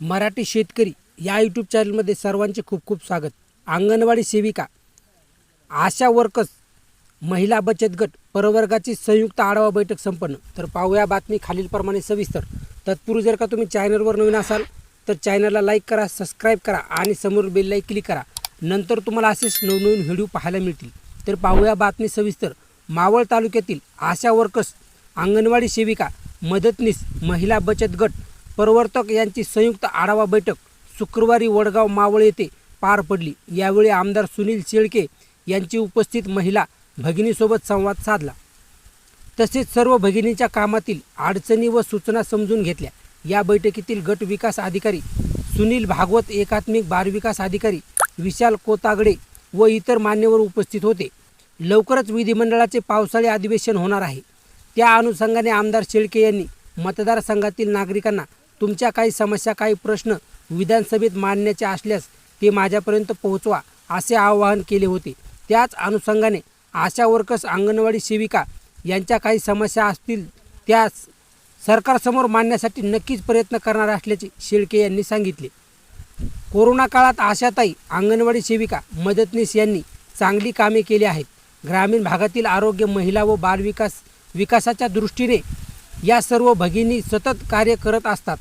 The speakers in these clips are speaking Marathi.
मराठी शेतकरी या यूट्यूब चॅनलमध्ये सर्वांचे खूप खूप स्वागत. अंगणवाडी सेविका आशा वर्कर्स महिला बचत गट परवर्गाची संयुक्त आढावा बैठक संपन्न. तर पाहूया बातमी खालीलप्रमाणे सविस्तर. तत्पूर्वी जर का तुम्ही चॅनलवर नवीन असाल तर चॅनलला लाईक करा सबस्क्राईब करा आणि समोर बेललाही क्लिक करा. नंतर तुम्हाला असेच नवनवीन व्हिडिओ पाहायला मिळतील. तर पाहूया बातमी सविस्तर. मावळ तालुक्यातील आशा वर्कर्स अंगणवाडी सेविका मदतनीस महिला बचत गट प्रवर्तक यांची संयुक्त आढावा बैठक शुक्रवारी वडगाव मावळ येथे पार पडली. यावेळी आमदार सुनील शेळके यांची उपस्थित महिला भगिनीसोबत संवाद साधला. तसेच सर्व भगिनींच्या कामातील अडचणी व सूचना समजून घेतल्या. या बैठकीतील गट विकास अधिकारी सुनील भागवत एकात्मिक बालविकास अधिकारी विशाल कोतागडे व इतर मान्यवर उपस्थित होते. लवकरच विधिमंडळाचे पावसाळी अधिवेशन होणार आहे. त्या अनुषंगाने आमदार शेळके यांनी मतदारसंघातील नागरिकांना तुमच्या काही समस्या काही प्रश्न विधानसभेत मांडण्याचे असल्यास ते माझ्यापर्यंत पोहोचवा असे आवाहन केले होते. त्याच अनुषंगाने आशा वर्कर्स अंगणवाडी सेविका यांच्या काही समस्या असतील त्या सरकारसमोर मांडण्यासाठी नक्कीच प्रयत्न करणार असल्याचे शेळके यांनी सांगितले. कोरोना काळात आशाताई अंगणवाडी सेविका मदतनीस यांनी चांगली कामे केली आहेत. ग्रामीण भागातील आरोग्य महिला व बालविकास विकासाच्या दृष्टीने या सर्व भगिनी सतत कार्य करत असतात.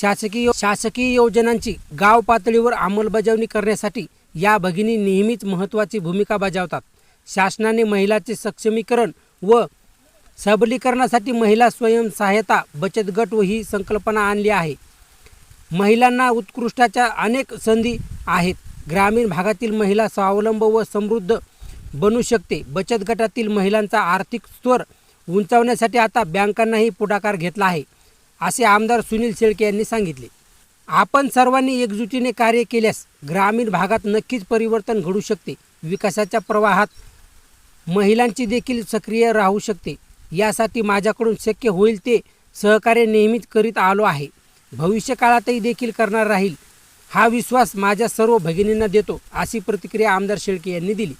शासकीय शासकीय योजनांची गाव पातळीवर अंमलबजावणी करण्यासाठी या भगिनी नेहमीच महत्त्वाची भूमिका बजावतात. शासनाने महिलाचे सक्षमीकरण व सबलीकरणासाठी महिला स्वयंसहायता बचत गट व ही संकल्पना आणली आहे. महिलांना उत्कृष्टाच्या अनेक संधी आहेत. ग्रामीण भागातील महिला स्वावलंब व समृद्ध बनू शकते. बचत गटातील महिलांचा आर्थिक स्तर उंचावण्यासाठी आता बँकांनाही पुढाकार घेतला आहे असे आमदार सुनील शेळके यांनी सांगितले. आपण सर्वांनी एकजुटीने कार्य केल्यास ग्रामीण भागात नक्कीच परिवर्तन घडू शकते. विकासाच्या प्रवाहात महिलांची देखील सक्रिय राहू शकते. यासाठी माझ्याकडून शक्य होईल ते सहकार्य नेहमीच करीत आलो आहे. भविष्यकाळातही देखील करणार राहील हा विश्वास माझ्या सर्व भगिनींना देतो अशी प्रतिक्रिया आमदार शेळके यांनी दिली.